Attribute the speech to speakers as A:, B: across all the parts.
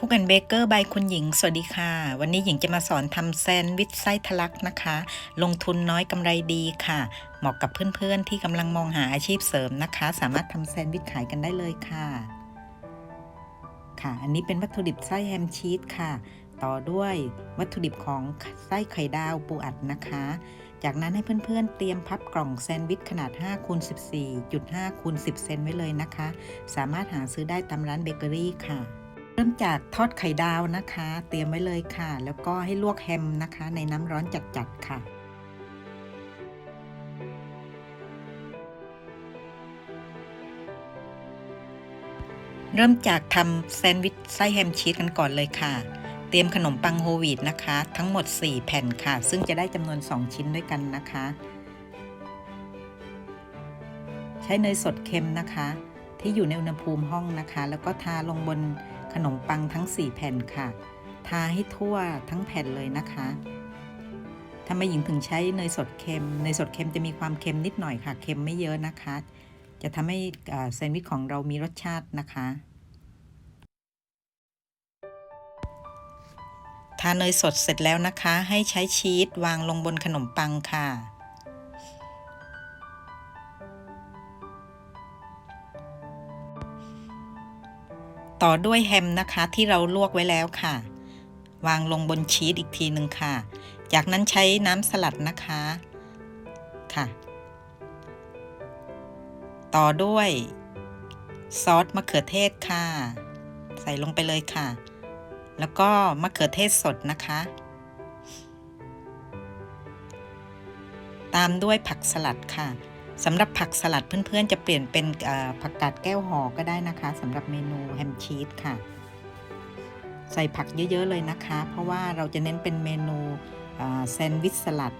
A: คุกแอนเบเกอร์บายคุณหญิง สวัสดีค่ะ วันนี้หญิงจะมาสอนทำแซนด์วิชไส้ทะลักนะคะ ลงทุนน้อยกำไรดีค่ะ เหมาะกับเพื่อนๆที่กำลังมองหาอาชีพเสริมนะคะ สามารถทำแซนด์วิชขายกันได้เลยค่ะ ค่ะ อันนี้เป็นวัตถุดิบไส้แฮมชีสค่ะ ต่อด้วยวัตถุดิบของไส้ไข่ดาวปูอัดนะคะ จากนั้นให้เพื่อนๆ เตรียมพับกล่องแซนด์วิชขนาด5คูณ14.5คูณ10 เซนไว้เลยนะคะ สามารถหาซื้อได้ตามร้านเบเกอรี่ค่ะ เริ่มจากทอดไข่ดาวนะคะ เตรียมไว้เลยค่ะ แล้วก็ให้ลวกแฮมนะคะ ในน้ำร้อนจัดๆค่ะเริ่มจากทำแซนด์วิชไส้แฮมชีสกันก่อนเลยค่ะ เตรียมขนมปังโฮลวีตนะคะ ทั้งหมด 4 แผ่นค่ะ ซึ่งจะได้จำนวน 2 ชิ้นด้วยกันนะคะ ใช้เนยสดเค็มนะคะ ที่อยู่ในอุณหภูมิห้องนะคะ แล้วก็ทาลงบน ขนมปังทั้ง 4 แผ่นค่ะ ทาให้ทั่วทั้งแผ่นเลยนะคะทำไมหญิงถึงใช้เนยสดเค็ม เนยสดเค็มจะมีความเค็มนิดหน่อยค่ะ เค็มไม่เยอะนะคะ จะทำให้แซนด์วิชของเรามีรสชาตินะคะ ทาเนยสดเสร็จแล้วนะคะ ให้ใช้ชีสวางลงบนขนมปังค่ะ ต่อด้วยแฮมนะคะที่เราลวกไว้แล้วค่ะ วางลงบนชีสอีกทีหนึ่งค่ะ จากนั้นใช้น้ำสลัดนะคะค่ะ ต่อด้วยซอสมะเขือเทศค่ะ ใส่ลงไปเลยค่ะ แล้วก็มะเขือเทศสดนะคะ ตามด้วยผักสลัดค่ะ สำหรับผักสลัดเพื่อนๆ จะเปลี่ยนเป็นผักกาดแก้วห่อก็ได้นะคะสำหรับเมนูแฮมชีสค่ะ ใส่ผักเยอะๆเลยนะคะ เพราะว่าเราจะเน้นเป็นเมนูแซนด์วิชสลัด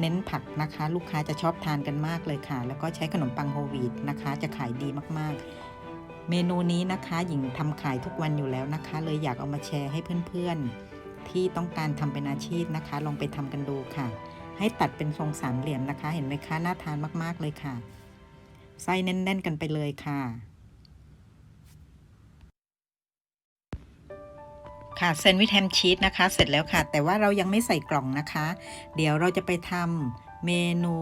A: เน้นผักนะคะ ลูกค้าจะชอบทานกันมากเลยค่ะ แล้วก็ใช้ขนมปังโฮลวีตนะคะ จะขายดีมากๆ เมนูนี้นะคะหญิงทำขายทุกวันอยู่แล้วนะคะ เลยอยากเอามาแชร์ให้เพื่อนๆ ที่ต้องการทำเป็นอาชีพนะคะ ลองไปทำกันดูค่ะ ให้ตัดเป็นทรงสามเหลี่ยมนะคะ เห็นไหมคะ น่าทานมากๆเลยค่ะ ไส้แน่น ๆ กันไปเลยค่ะ ค่ะแซนด์วิชแฮมชีสนะคะ เสร็จแล้วค่ะ แต่ว่าเรายังไม่ใส่กล่องนะคะ เดี๋ยวเราจะไปทำเมนู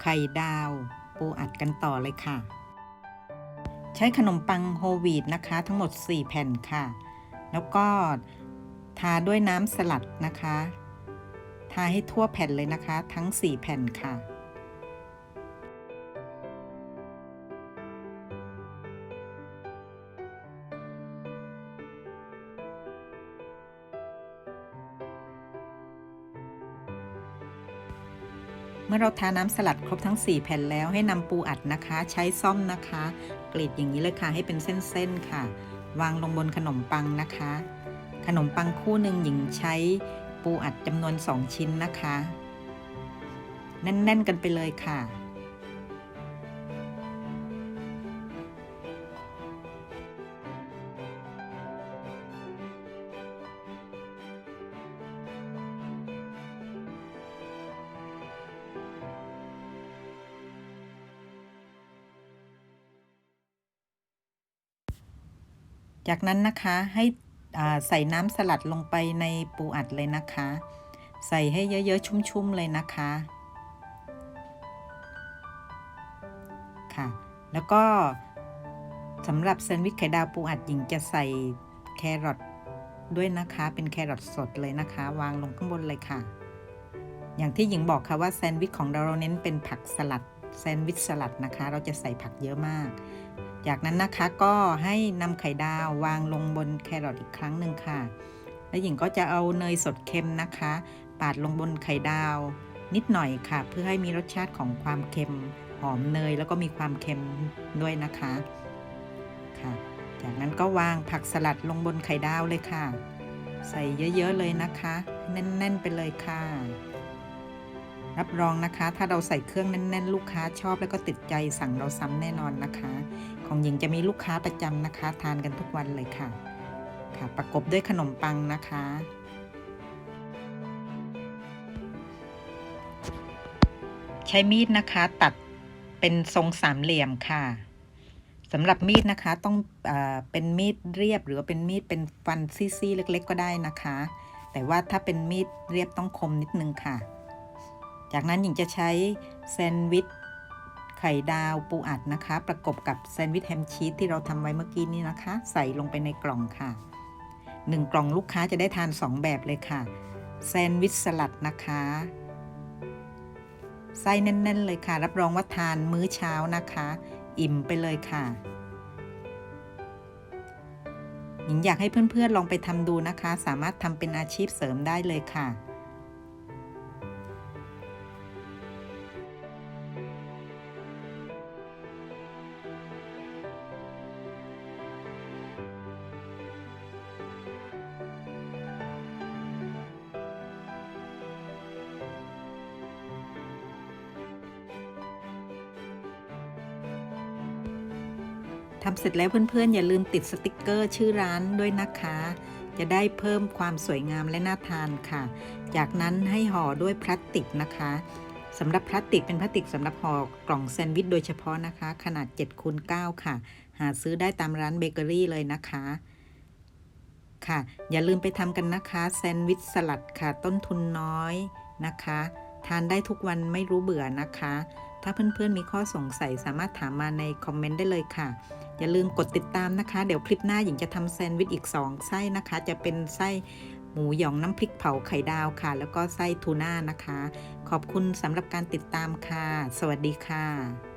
A: ไข่ดาว ปูอัดกันต่อเลยค่ะ ใช้ขนมปังโฮลวีตนะคะ ทั้งหมด 4 แผ่นค่ะ แล้วก็ทาด้วยน้ำสลัดนะคะ ทาให้ทั่วแผ่นเลยนะคะ ทั้ง 4 แผ่นค่ะ เมื่อเราทาน้ำสลัดครบทั้ง 4 แผ่นแล้วให้นำปูอัดนะคะ ใช้ซ่อมนะคะกรีดอย่างนี้เลยค่ะให้เป็นเส้นๆค่ะ วางลงบนขนมปังนะคะ ขนมปังคู่หนึ่งหญิงใช้ ปูอัดจำนวน 2 ชิ้นนะคะ แน่น ๆ กันไปเลยค่ะ จากนั้นนะคะให้ ใส่น้ำสลัดลงไปในปูอัดเลยนะคะ ใส่ให้เยอะๆ ชุ่มๆ เลยนะคะ ค่ะ แล้วก็สำหรับแซนด์วิชไข่ดาวปูอัดหญิงจะใส่แครอทด้วยนะคะ เป็นแครอทสดเลยนะคะ วางลงข้างบนเลยค่ะ อย่างที่หญิงบอกค่ะว่าแซนด์วิชของเราเราเน้นเป็นผักสลัดแซนด์วิชสลัดนะคะ เราจะใส่ผักเยอะมาก จากนั้นนะคะก็ให้นำไข่ดาววางลงบนแครอทอีกครั้งหนึ่งค่ะ แล้วหญิงก็จะเอาเนยสดเค็มนะคะ ปาดลงบนไข่ดาวนิดหน่อยค่ะ เพื่อให้มีรสชาติของความเค็มหอมเนยแล้วก็มีความเค็มด้วยนะคะค่ะ จากนั้นก็วางผักสลัดลงบนไข่ดาวเลยค่ะ ใส่เยอะๆเลยนะคะ แน่นๆไปเลยค่ะ รับรองนะคะ ถ้าเราใส่เครื่องแน่น ๆ ลูกค้าชอบแล้วก็ติดใจสั่งเราซ้ำแน่นอนนะคะ ของหญิงจะมีลูกค้าประจำนะคะ ทานกันทุกวันเลยค่ะ ค่ะ ประกบด้วยขนมปังนะคะ ใช้มีดนะคะตัดเป็นทรงสามเหลี่ยมค่ะสำหรับมีดนะคะต้องอเป็นมีดเรียบหรือว่าเป็นมีดเป็นฟันซี่ๆเล็ก ๆ ก็ได้นะคะ แต่ว่าถ้าเป็นมีดเรียบต้องคมนิดนึงค่ะ จากนั้นหญิงจะใช้แซนด์วิช ข่ดาวปูอัดนะคะ ประกบกับแซนด์วิชแฮมชีสที่เราทำไว้เมื่อกี้นี้นะคะ ใส่ลงไปในกล่องค่ะ 1 กล่องลูกค้าจะได้ทาน 2 แบบเลยค่ะ แซนด์วิชสลัดนะคะไส้แน่น ๆ เลยค่ะ รับรองว่าทานมื้อเช้านะคะ อิ่มไปเลยค่ะหญิงอยากให้เพื่อนๆลองไปทำดูนะคะ สามารถทำเป็นอาชีพเสริมได้เลยค่ะ ทำเสร็จแล้วเพื่อนๆ อย่าลืมติดสติกเกอร์ชื่อร้านด้วยนะคะ จะได้เพิ่มความสวยงามและน่าทานค่ะ จากนั้นให้ห่อด้วยพลาสติกนะคะสำหรับพลาสติกเป็นพลาสติกสำหรับห่อกล่องแซนด์วิชโดยเฉพาะนะคะ ขนาด7คูณ9ค่ะ หาซื้อได้ตามร้านเบเกอรี่เลยนะคะ ค่ะ อย่าลืมไปทำกันนะคะ แซนด์วิชสลัดค่ะ ต้นทุนน้อยนะคะ ทานได้ทุกวันไม่รู้เบื่อนะคะ ถ้าเพื่อนๆมีข้อสงสัยสามารถถามมาในคอมเมนต์ได้เลยค่ะ อย่าลืมกดติดตามนะคะ เดี๋ยวคลิปหน้าหญิงจะทำแซนด์วิชอีก 2 ไส้นะคะ จะเป็นไส้หมูหยองน้ำพริกเผาไข่ดาวค่ะ แล้วก็ไส้ทูน่านะคะ ขอบคุณสำหรับการติดตามค่ะ สวัสดีค่ะ